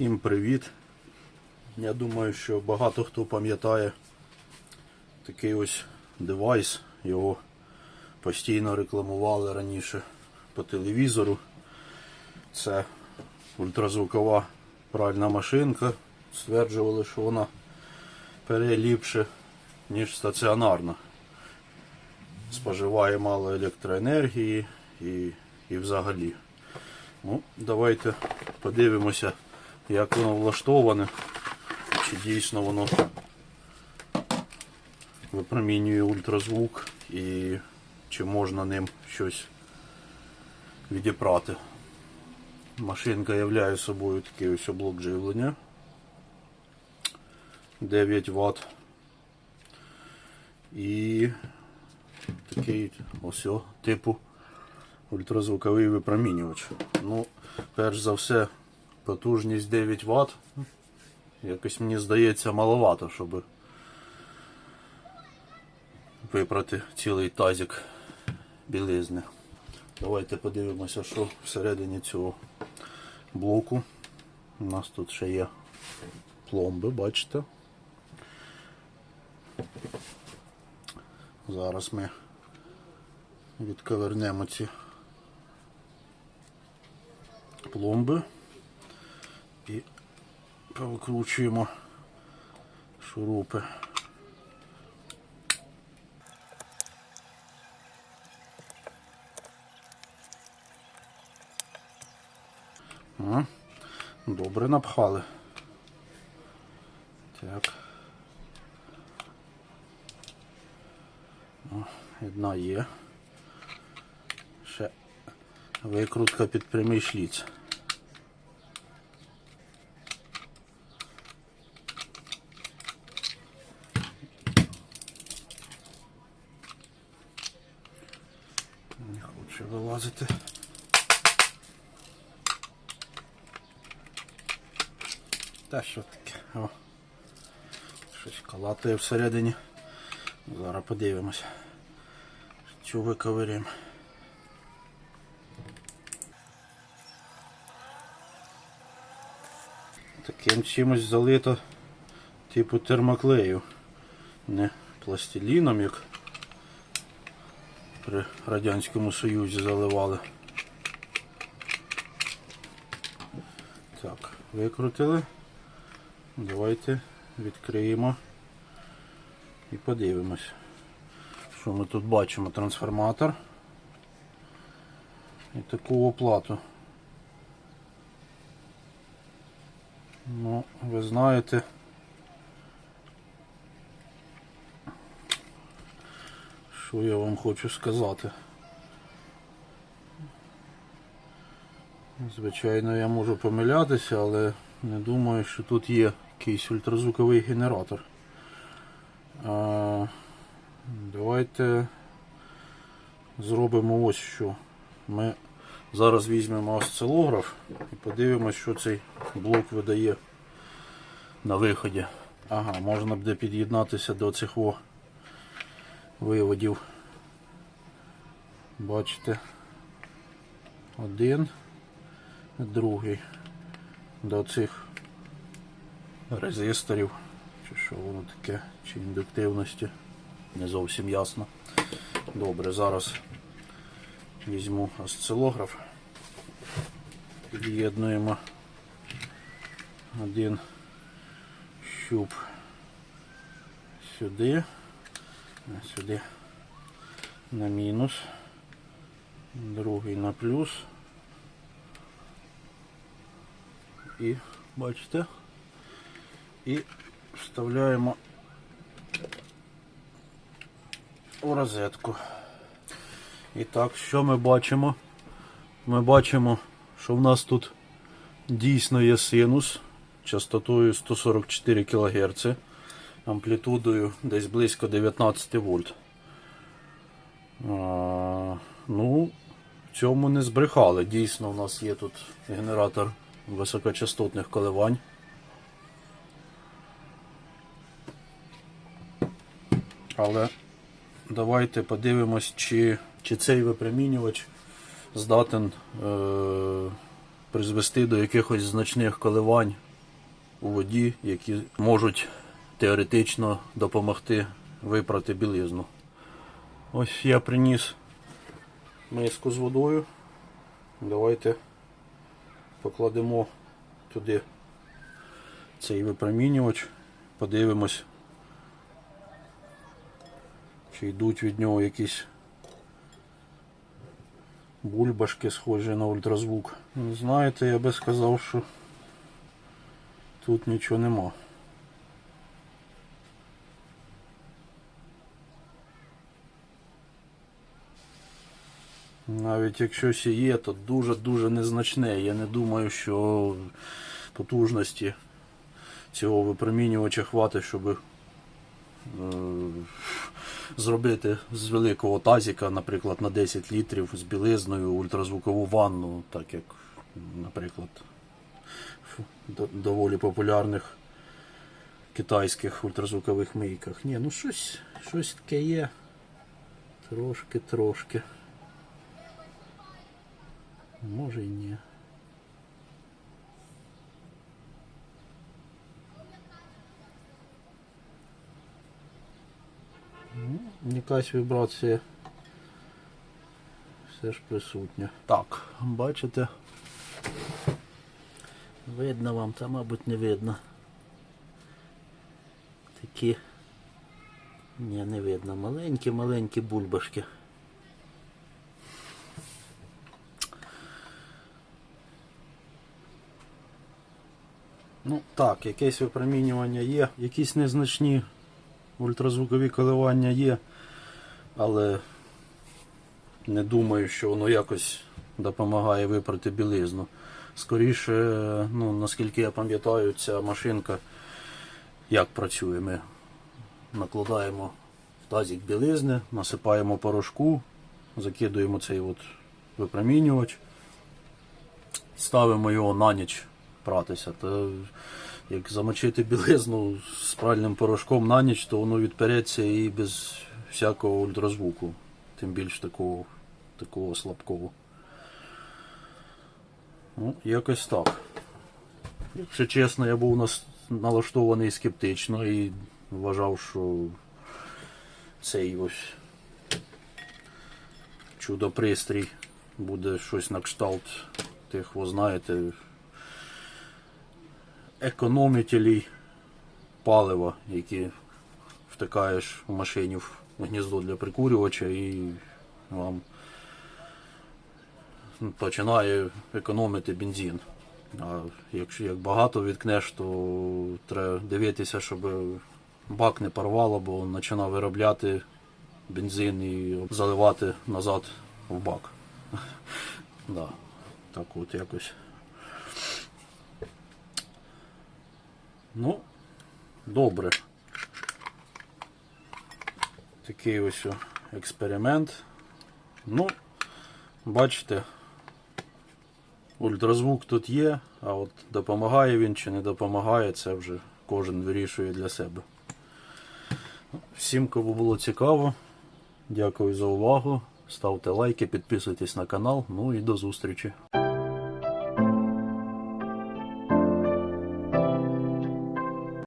Всім привіт! Я думаю, що багато хто пам'ятає такий ось девайс. Його постійно рекламували раніше по телевізору. Це ультразвукова пральна машинка. Стверджували, що вона пере ліпше, ніж стаціонарна. Споживає мало електроенергії і, і взагалі. Ну, давайте подивимося, як воно влаштоване, чи дійсно воно випромінює ультразвук і чи можна ним щось відіпрати. Машинка являє собою такий ось блок живлення 9 Вт. І такий ось типу ультразвуковий випромінювач. Ну, перш за все, потужність 9 Вт. Якось мені здається маловато, щоб випрати цілий тазик білизни. Давайте подивимося, що всередині цього блоку. У нас тут ще є пломби, бачите. Зараз ми відковернемо ці пломби і повикручуємо шурупи. Добре напхали. Так. О, одна є. Ще викрутка під прямий шліц. Не хоче. Та що таке? О. Щось калатає всередині. Зараз подивимось. Цю виковирюємо. Таким чимось залито типу термоклею. Не пластиліном, як при Радянському Союзі заливали. Так, викрутили. Давайте відкриємо і подивимось, що ми тут бачимо. Трансформатор і таку оплату. Ну, ви знаєте, що я вам хочу сказати. Звичайно, я можу помилятися, але не думаю, що тут є якийсь ультразвуковий генератор. А, давайте зробимо ось що. Ми зараз візьмемо осцилограф і подивимося, що цей блок видає на виході. Ага, можна буде під'єднатися до цих о виводів. Бачите, один, другий до цих резисторів, чи що воно таке, чи індуктивності, не зовсім ясно. Добре, зараз візьму осцилограф, під'єднуємо один щуп сюди, сюди на мінус, другий на плюс. І бачите, і вставляємо у розетку. І так, що ми бачимо? Ми бачимо, що в нас тут дійсно є синус частотою 144 кГц, амплітудою десь близько 19 вольт. Ну, в цьому не збрехали. Дійсно, у нас є тут генератор високочастотних коливань. Але давайте подивимось, чи, чи цей випромінювач здатен е, призвести до якихось значних коливань у воді, які можуть теоретично допомогти випрати білизну. Ось я приніс миску з водою. Давайте покладемо туди цей випромінювач, подивимось, чи йдуть від нього якісь бульбашки, схожі на ультразвук. Знаєте, я би сказав, що тут нічого нема. Навіть якщо ще є, то дуже-дуже незначне. Я не думаю, що потужності цього випромінювача хватить, щоб е, зробити з великого тазіка, наприклад, на 10 літрів з білизною ультразвукову ванну, так як, наприклад, в доволі популярних китайських ультразвукових мийках. Ні, ну щось, щось таке є. Трошки-трошки. Може і ні. Ну, Якась вібрація все ж присутня. Так, бачите? Видно вам, та мабуть не видно. Такі. Ні, не видно. Маленькі-маленькі бульбашки. Ну так, якесь випромінювання є, якісь незначні ультразвукові коливання є, але не думаю, що воно якось допомагає випрати білизну. Скоріше, ну, наскільки я пам'ятаю, ця машинка як працює. Ми накладаємо в тазик білизни, насипаємо порошку, закидуємо цей от випромінювач, ставимо його на ніч пратися. То як замочити білизну з пральним порошком на ніч, то воно відпереться і без всякого ультразвуку, тим більш такого, такого слабкого. Ну, якось так. Якщо чесно, я був нас- налаштований скептично і вважав, що цей ось чудо-пристрій буде щось на кшталт тих, ви знаєте, економителі палива, які втикаєш в машині в гніздо для прикурювача і вам починає економити бензин. А якщо як багато відкнеш, то треба дивитися, щоб бак не порвало, бо він починає виробляти бензин і заливати назад в бак. Так от якось. Ну, добре. Такий ось експеримент. Ну, бачите, ультразвук тут є, а от допомагає він чи не допомагає, це вже кожен вирішує для себе. Всім, кому було цікаво, дякую за увагу. Ставте лайки, підписуйтесь на канал. Ну і до зустрічі.